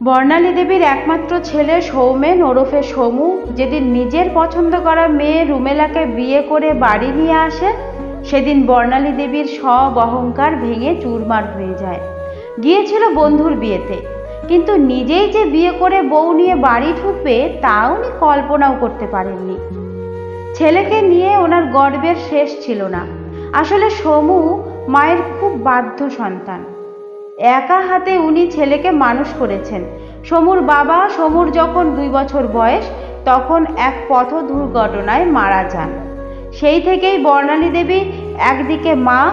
বর্ণালী দেবীর একমাত্র ছেলে সৌমেন ওরফে সমু, যেদিন নিজের পছন্দ করা মেয়ে রুমেলাকে বিয়ে করে বাড়ি নিয়ে আসে, সেদিন বর্ণালী দেবীর সব অহংকার ভেঙে চুরমার হয়ে যায়। গিয়েছিল বন্ধুর বিয়েতে, কিন্তু নিজেই যে বিয়ে করে বউ নিয়ে বাড়ি ঢুকবে, তা উনি কল্পনাও করতে পারেননি। ছেলেকে নিয়ে ওনার গর্বের শেষ ছিল না। আসলে সমু মায়ের খুব বাধ্য সন্তান। একা হাতে উনি ছেলেকে মানুষ করেছেন। সমুর বাবা, সমুর যখন দুই বছর বয়স, তখন এক পথ দুর্ঘটনায় মারা যান। সেই থেকেই বর্ণালী দেবী একদিকে মা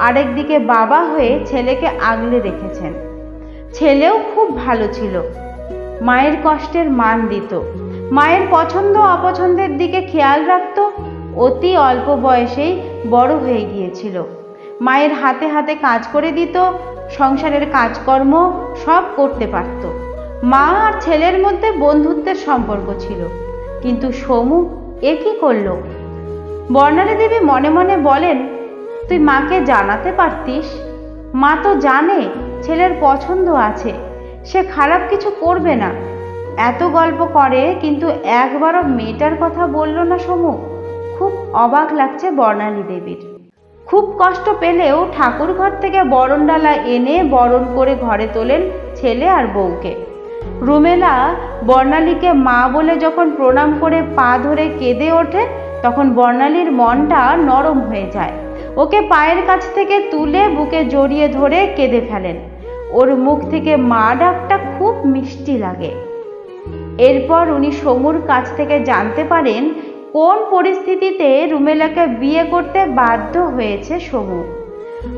আরেকদিকে বাবা হয়ে ছেলেকে আগলে রেখেছেন। ছেলেও খুব ভালো ছিল। মায়ের কষ্টের মান দিত। মায়ের পছন্দ অপছন্দের দিকে খেয়াল রাখত, অতি অল্প বয়সেই বড় হয়ে গিয়েছিল। মায়ের হাতে হাতে কাজ করে দিত সংসারের কাজকর্ম সব করতে পারত। মা আর ছেলের মধ্যে বন্ধুত্বের সম্পর্ক ছিল। কিন্তু সমু এ কি করল? বর্ণালী দেবী মনে মনে বলেন, তুই মাকে জানাতে পারতিস? মা তো জানে ছেলের পছন্দ আছে, সে খারাপ কিছু করবে না। এত গল্প করে, কিন্তু একবারও মেয়েটার কথা বলল না সমু। খুব অবাক লাগছে বর্ণালী দেবীর। খুব কষ্ট পেলেও ঠাকুর ঘর থেকে বরণডালা এনে বরণ করে ঘরে তোলেন ছেলে আর বউকে। রুমেলা বর্ণালীকে মা বলে যখন প্রণাম করে পা ধরে কেঁদে ওঠে, তখন বর্ণালীর মনটা নরম হয়ে যায়। ওকে পায়ের কাছ থেকে তুলে বুকে জড়িয়ে ধরে কেঁদে ফেলেন। ওর মুখ থেকে মা ডাকটা খুব মিষ্টি লাগে। এরপর উনি সমুর কাছ থেকে জানতে পারেন কোন পরিস্থিতিতে রুমেলাকে বিয়ে করতে বাধ্য হয়েছে সমু?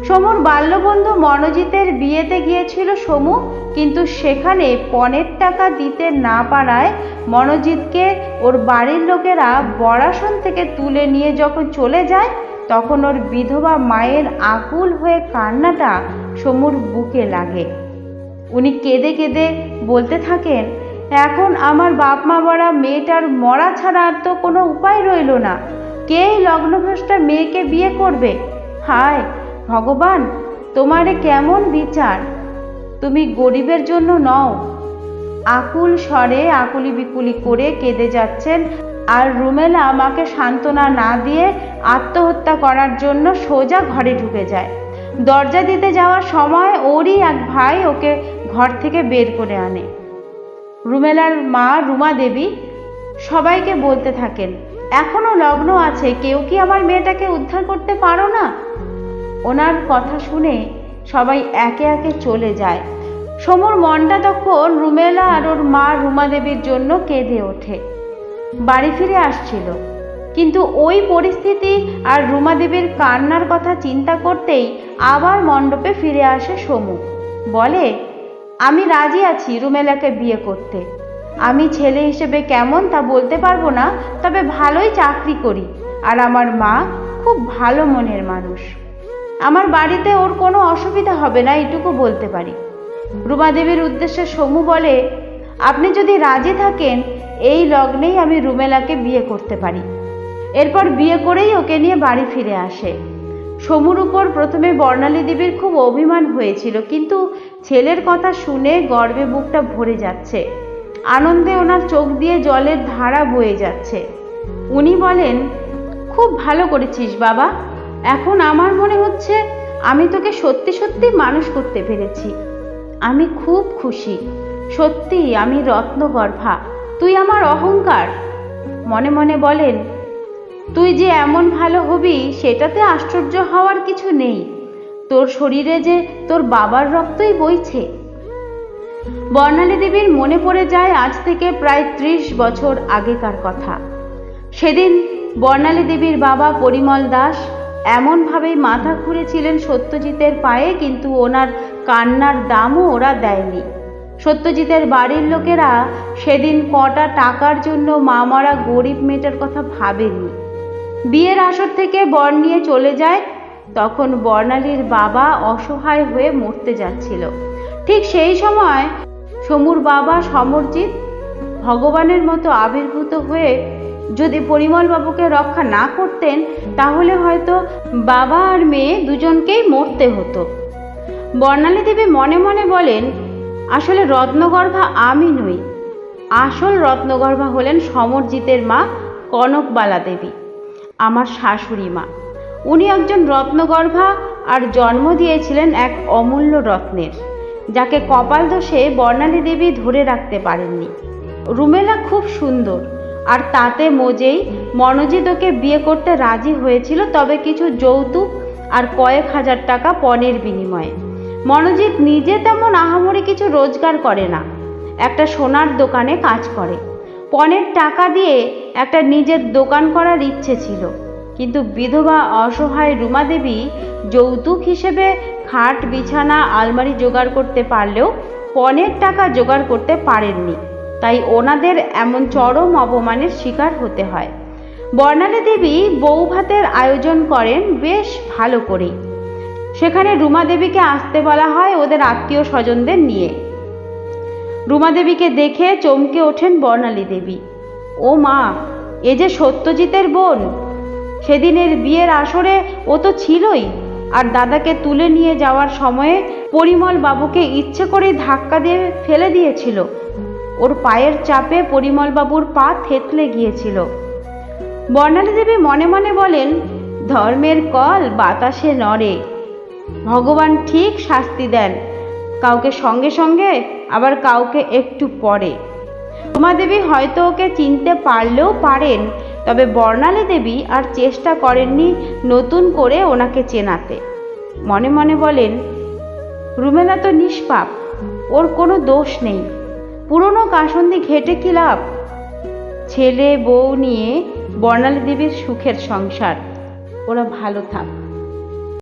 সমুর বাল্যবন্ধু মনোজিতের বিয়েতে গিয়েছিল সমু, কিন্তু সেখানে পণের টাকা দিতে না পারায় মনোজিৎকে ওর বাড়ির লোকেরা বরাসন থেকে তুলে নিয়ে যখন চলে যায়, তখন ওর বিধবা মায়ের আকুল হয়ে কান্নাটা সমুর বুকে লাগে। উনি কেঁদে কেঁদে বলতে থাকেন এখন আমার বাপ মা মরা মেয়েটার মরা ছাড়া আর তো কোনো উপায় রইল না। কে লগ্নভ্রষ্টা মেয়েকে বিয়ে করবে? হায়, ভগবান, তোমারে কেমন বিচার? তুমি গরিবের জন্য নও। আকুল স্বরে আকুলি বিকুলি করে কেঁদে যাচ্ছেন আর রুমেলা আমাকে সান্ত্বনা না দিয়ে আত্মহত্যা করার জন্য সোজা ঘরে ঢুকে যায়। দরজা দিতে যাওয়ার সময় ওরই এক ভাই ওকে ঘর থেকে বের করে আনে। রুমেলার মা রুমা দেবী সবাইকে বলতে থাকেন, এখনও লগ্ন আছে, কেউ কি আমার মেয়েটাকে উদ্ধার করতে পারো না? ওনার কথা শুনে সবাই একে একে চলে যায়। সমর মনটা তখন রুমেলা আর ওর মা রুমা দেবীর জন্য কেঁদে ওঠে। বাড়ি ফিরে আসছিল। কিন্তু ওই পরিস্থিতি আর রুমা দেবীর কান্নার কথা চিন্তা করতেই আবার মণ্ডপে ফিরে আসে সমু। বলে আমি রাজি আছি রুমেলাকে বিয়ে করতে। আমি ছেলে হিসেবে কেমন তা বলতে পারব না, তবে ভালোই চাকরি করি। আর আমার মা খুব ভালো মনের মানুষ। আমার বাড়িতে ওর কোনো অসুবিধা হবে না, এটুকু বলতে পারি। রুমা দেবীর উদ্দেশ্যে সমু বলে, আপনি যদি রাজি থাকেন, এই লগ্নেই আমি রুমেলাকে বিয়ে করতে পারি। এরপর বিয়ে করেই ওকে নিয়ে বাড়ি ফিরে আসে। সমুর উপর প্রথমে বর্ণালী দেবীর খুব অভিমান হয়েছিল, কিন্তু ছেলের কথা শুনে গর্বে বুকটা ভরে যাচ্ছে। আনন্দে ওনার চোখ দিয়ে জলের ধারা বয়ে যাচ্ছে। উনি বলেন, খুব ভালো করেছিস বাবা। এখন আমার মনে হচ্ছে আমি তোকে সত্যি সত্যি মানুষ করতে পেরেছি। আমি খুব খুশি। সত্যি আমি রত্নগর্ভা। তুই আমার অহংকার। মনে মনে বলেন তুই যে এমন ভালো হবি, সেটাতে আশ্চর্য হওয়ার কিছু নেই। তোর শরীরে যে তোর বাবার রক্তই বইছে। বর্ণালী দেবীর মনে পড়ে যায় আজ থেকে প্রায় ত্রিশ বছর আগেকার কথা। সেদিন বর্ণালী দেবীর বাবা পরিমল দাস এমনভাবেই মাথা ঘুরেছিলেন সত্যজিতের পায়ে, কিন্তু ওনার কান্নার দামও ওরা দেয়নি। সত্যজিতের বাড়ির লোকেরা সেদিন কটা টাকার জন্য মামারা গরিব মেয়েটার কথা ভাবেনি বিয়ের আসর থেকে বর নিয়ে চলে যায়। তখন বর্ণালীর বাবা অসহায় হয়ে মরতে যাচ্ছিল। ঠিক সেই সময় সমুর বাবা সমরজিৎ ভগবানের মতো আবির্ভূত হয়ে যদি পরিমল বাবুকে রক্ষা না করতেন, তাহলে হয়তো বাবা আর মেয়ে দুজনকেই মরতে হতো। বর্ণালী দেবী মনে মনে বলেন, আসলে রত্নগর্ভা আমি নই। আসল রত্নগর্ভা হলেন সমরজিতের মা কনকবালা দেবী। আমার শাশুড়ি মা। উনি একজন রত্নগর্ভা আর জন্ম দিয়েছিলেন এক অমূল্য রত্নের, যাকে কপাল দোষে বর্ণালী দেবী ধরে রাখতে পারেননি। রুমেলা খুব সুন্দর, আর তাতে মজেই মনোজিৎ ওকে বিয়ে করতে রাজি হয়েছিল তবে কিছু যৌতুক আর কয়েক হাজার টাকা পণের বিনিময়ে। মনোজিৎ নিজে তেমন আহামরি কিছু রোজগার করে না, একটা সোনার দোকানে কাজ করে। পণের টাকা দিয়ে একটা নিজের দোকান করার ইচ্ছে ছিল। কিন্তু বিধবা অসহায় রুমা দেবী যৌতুক হিসেবে খাট, বিছানা, আলমারি জোগাড় করতে পারলেও পণের টাকা জোগাড় করতে পারেননি। তাই ওনাদের এমন চরম অপমানের শিকার হতে হয়। বর্ণালী দেবী বৌভাতের আয়োজন করেন বেশ ভালো করে সেখানে রুমা দেবীকে আসতে বলা হয় ওদের আত্মীয় স্বজনদের নিয়ে। রুমা দেবীকে দেখে চমকে ওঠেন বর্ণালী দেবী। ও মা, এ যে সত্যজিতের বোন, সেদিনের বিয়ের আসরে ও তো ছিলই, আর দাদাকে তুলে নিয়ে যাওয়ার সময়ে পরিমল বাবুকে ইচ্ছে করে ধাক্কা দিয়ে ফেলে দিয়েছিল। ওর পায়ের চাপে পরিমল বাবুর পা থেতলে গিয়েছিল। বর্ণালী দেবী মনে মনে বলেন, ধর্মের কল বাতাসে নড়ে। ভগবান ঠিক শাস্তি দেন। কাউকে সঙ্গে সঙ্গে আবার কাউকে একটু পরে। রমা দেবী হয়তো ওকে চিনতে পারলেও পারেন, তবে বর্ণালী দেবী আর চেষ্টা করেননি নতুন করে ওনাকে চেনাতে। মনে মনে বলেন, রুমেলা তো নিষ্পাপ, ওর কোনো দোষ নেই। পুরনো কাসন্দি ঘেটে কি লাভ? ছেলে, বউ নিয়ে বর্ণালী দেবীর সুখের সংসার, ওরা ভালো থাক।